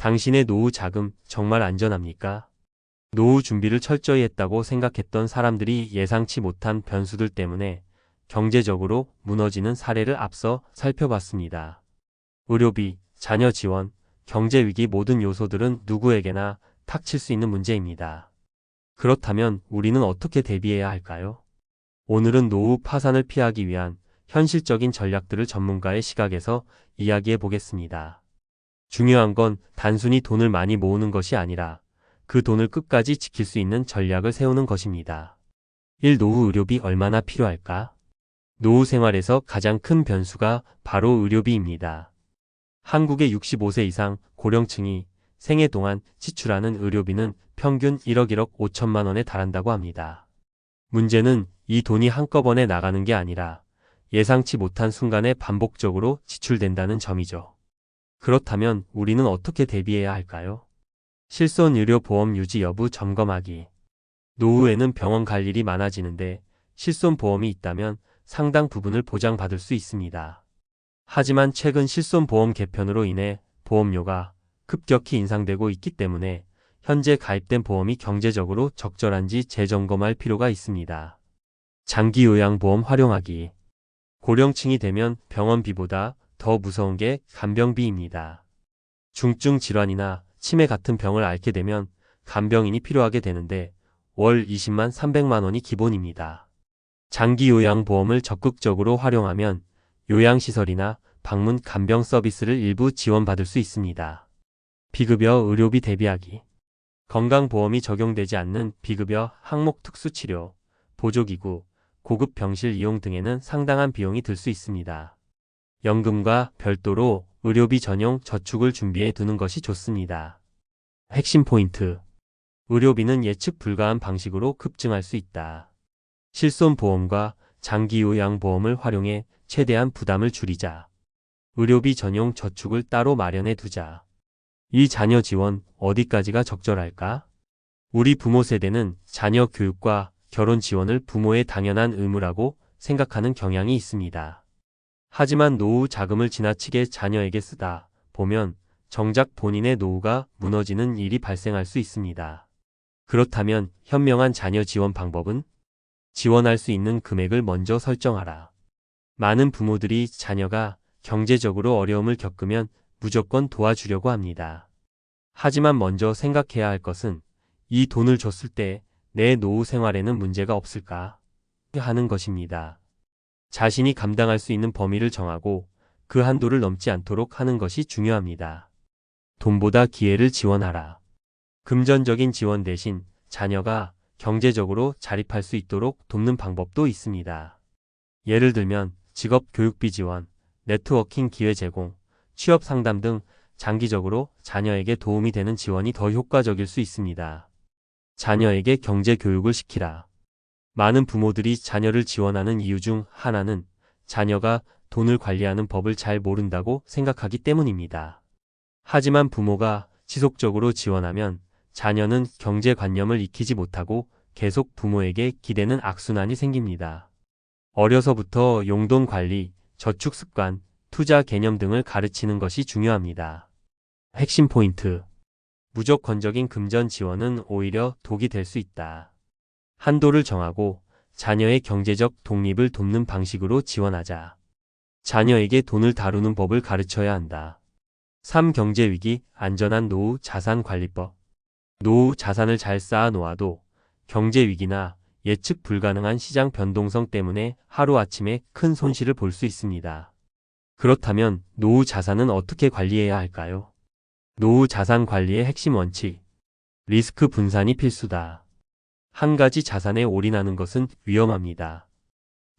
당신의 노후 자금 정말 안전합니까? 노후 준비를 철저히 했다고 생각했던 사람들이 예상치 못한 변수들 때문에 경제적으로 무너지는 사례를 앞서 살펴봤습니다. 의료비, 자녀 지원, 경제 위기 모든 요소들은 누구에게나 닥칠 수 있는 문제입니다. 그렇다면 우리는 어떻게 대비해야 할까요? 오늘은 노후 파산을 피하기 위한 현실적인 전략들을 전문가의 시각에서 이야기해 보겠습니다. 중요한 건 단순히 돈을 많이 모으는 것이 아니라 그 돈을 끝까지 지킬 수 있는 전략을 세우는 것입니다. 1. 노후 의료비 얼마나 필요할까? 노후 생활에서 가장 큰 변수가 바로 의료비입니다. 한국의 65세 이상 고령층이 생애 동안 지출하는 의료비는 평균 1억 1억 5천만 원에 달한다고 합니다. 문제는 이 돈이 한꺼번에 나가는 게 아니라 예상치 못한 순간에 반복적으로 지출된다는 점이죠. 그렇다면 우리는 어떻게 대비해야 할까요? 실손 의료 보험 유지 여부 점검하기. 노후에는 병원 갈 일이 많아지는데 실손 보험이 있다면 상당 부분을 보장받을 수 있습니다. 하지만 최근 실손 보험 개편으로 인해 보험료가 급격히 인상되고 있기 때문에 현재 가입된 보험이 경제적으로 적절한지 재점검할 필요가 있습니다. 장기 요양보험 활용하기. 고령층이 되면 병원비보다 더 무서운 게 간병비입니다. 중증 질환이나 치매 같은 병을 앓게 되면 간병인이 필요하게 되는데 월 20만 300만 원이 기본입니다. 장기 요양보험을 적극적으로 활용하면 요양시설이나 방문 간병 서비스를 일부 지원받을 수 있습니다. 비급여 의료비 대비하기. 건강보험이 적용되지 않는 비급여 항목 특수치료, 보조기구, 고급 병실 이용 등에는 상당한 비용이 들 수 있습니다. 연금과 별도로 의료비 전용 저축을 준비해 두는 것이 좋습니다. 핵심 포인트. 의료비는 예측 불가한 방식으로 급증할 수 있다. 실손보험과 장기요양보험을 활용해 최대한 부담을 줄이자. 의료비 전용 저축을 따로 마련해 두자. 이 자녀 지원 어디까지가 적절할까? 우리 부모 세대는 자녀 교육과 결혼 지원을 부모의 당연한 의무라고 생각하는 경향이 있습니다. 하지만 노후 자금을 지나치게 자녀에게 쓰다 보면 정작 본인의 노후가 무너지는 일이 발생할 수 있습니다. 그렇다면 현명한 자녀 지원 방법은 지원할 수 있는 금액을 먼저 설정하라. 많은 부모들이 자녀가 경제적으로 어려움을 겪으면 무조건 도와주려고 합니다. 하지만 먼저 생각해야 할 것은 이 돈을 줬을 때 내 노후 생활에는 문제가 없을까 하는 것입니다. 자신이 감당할 수 있는 범위를 정하고 그 한도를 넘지 않도록 하는 것이 중요합니다. 돈보다 기회를 지원하라. 금전적인 지원 대신 자녀가 경제적으로 자립할 수 있도록 돕는 방법도 있습니다. 예를 들면 직업 교육비 지원, 네트워킹 기회 제공, 취업 상담 등 장기적으로 자녀에게 도움이 되는 지원이 더 효과적일 수 있습니다. 자녀에게 경제 교육을 시키라. 많은 부모들이 자녀를 지원하는 이유 중 하나는 자녀가 돈을 관리하는 법을 잘 모른다고 생각하기 때문입니다. 하지만 부모가 지속적으로 지원하면 자녀는 경제관념을 익히지 못하고 계속 부모에게 기대는 악순환이 생깁니다. 어려서부터 용돈 관리, 저축 습관, 투자 개념 등을 가르치는 것이 중요합니다. 핵심 포인트. 무조건적인 금전 지원은 오히려 독이 될 수 있다. 한도를 정하고 자녀의 경제적 독립을 돕는 방식으로 지원하자. 자녀에게 돈을 다루는 법을 가르쳐야 한다. 3. 경제위기, 안전한 노후 자산 관리법. 노후 자산을 잘 쌓아 놓아도 경제위기나 예측 불가능한 시장 변동성 때문에 하루아침에 큰 손실을 볼 수 있습니다. 그렇다면 노후 자산은 어떻게 관리해야 할까요? 노후 자산 관리의 핵심 원칙. 리스크 분산이 필수다. 한 가지 자산에 올인하는 것은 위험합니다.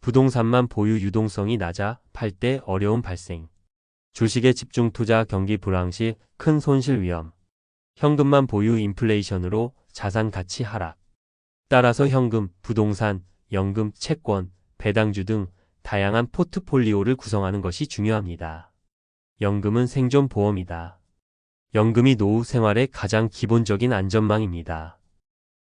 부동산만 보유 유동성이 낮아 팔 때 어려움 발생. 주식의 집중 투자 경기 불황 시 큰 손실 위험. 현금만 보유 인플레이션으로 자산 가치 하락. 따라서 현금, 부동산, 연금, 채권, 배당주 등 다양한 포트폴리오를 구성하는 것이 중요합니다. 연금은 생존 보험이다. 연금이 노후 생활의 가장 기본적인 안전망입니다.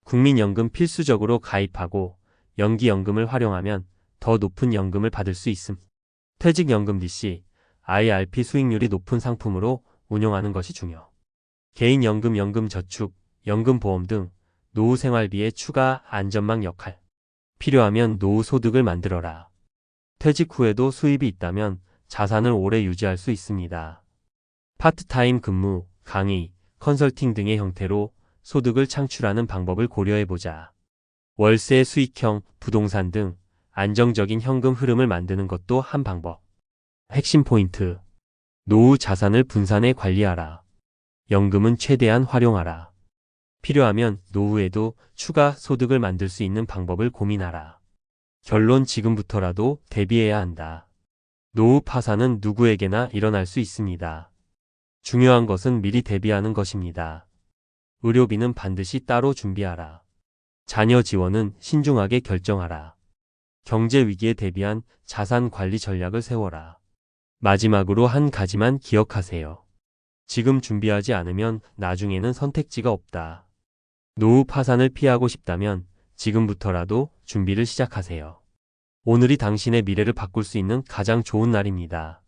국민연금 필수적으로 가입하고 연기연금을 활용하면 더 높은 연금을 받을 수 있음. 퇴직연금 DC, IRP 수익률이 높은 상품으로 운용하는 것이 중요. 개인연금, 연금저축, 연금보험 등 노후 생활비의 추가 안전망 역할. 필요하면 노후 소득을 만들어라. 퇴직 후에도 수입이 있다면 자산을 오래 유지할 수 있습니다. 파트타임 근무, 강의, 컨설팅 등의 형태로 소득을 창출하는 방법을 고려해보자. 월세 수익형, 부동산 등 안정적인 현금 흐름을 만드는 것도 한 방법. 핵심 포인트. 노후 자산을 분산해 관리하라. 연금은 최대한 활용하라. 필요하면 노후에도 추가 소득을 만들 수 있는 방법을 고민하라. 결론 지금부터라도 대비해야 한다. 노후 파산은 누구에게나 일어날 수 있습니다. 중요한 것은 미리 대비하는 것입니다. 의료비는 반드시 따로 준비하라. 자녀 지원은 신중하게 결정하라. 경제 위기에 대비한 자산 관리 전략을 세워라. 마지막으로 한 가지만 기억하세요. 지금 준비하지 않으면 나중에는 선택지가 없다. 노후 파산을 피하고 싶다면 지금부터라도 준비를 시작하세요. 오늘이 당신의 미래를 바꿀 수 있는 가장 좋은 날입니다.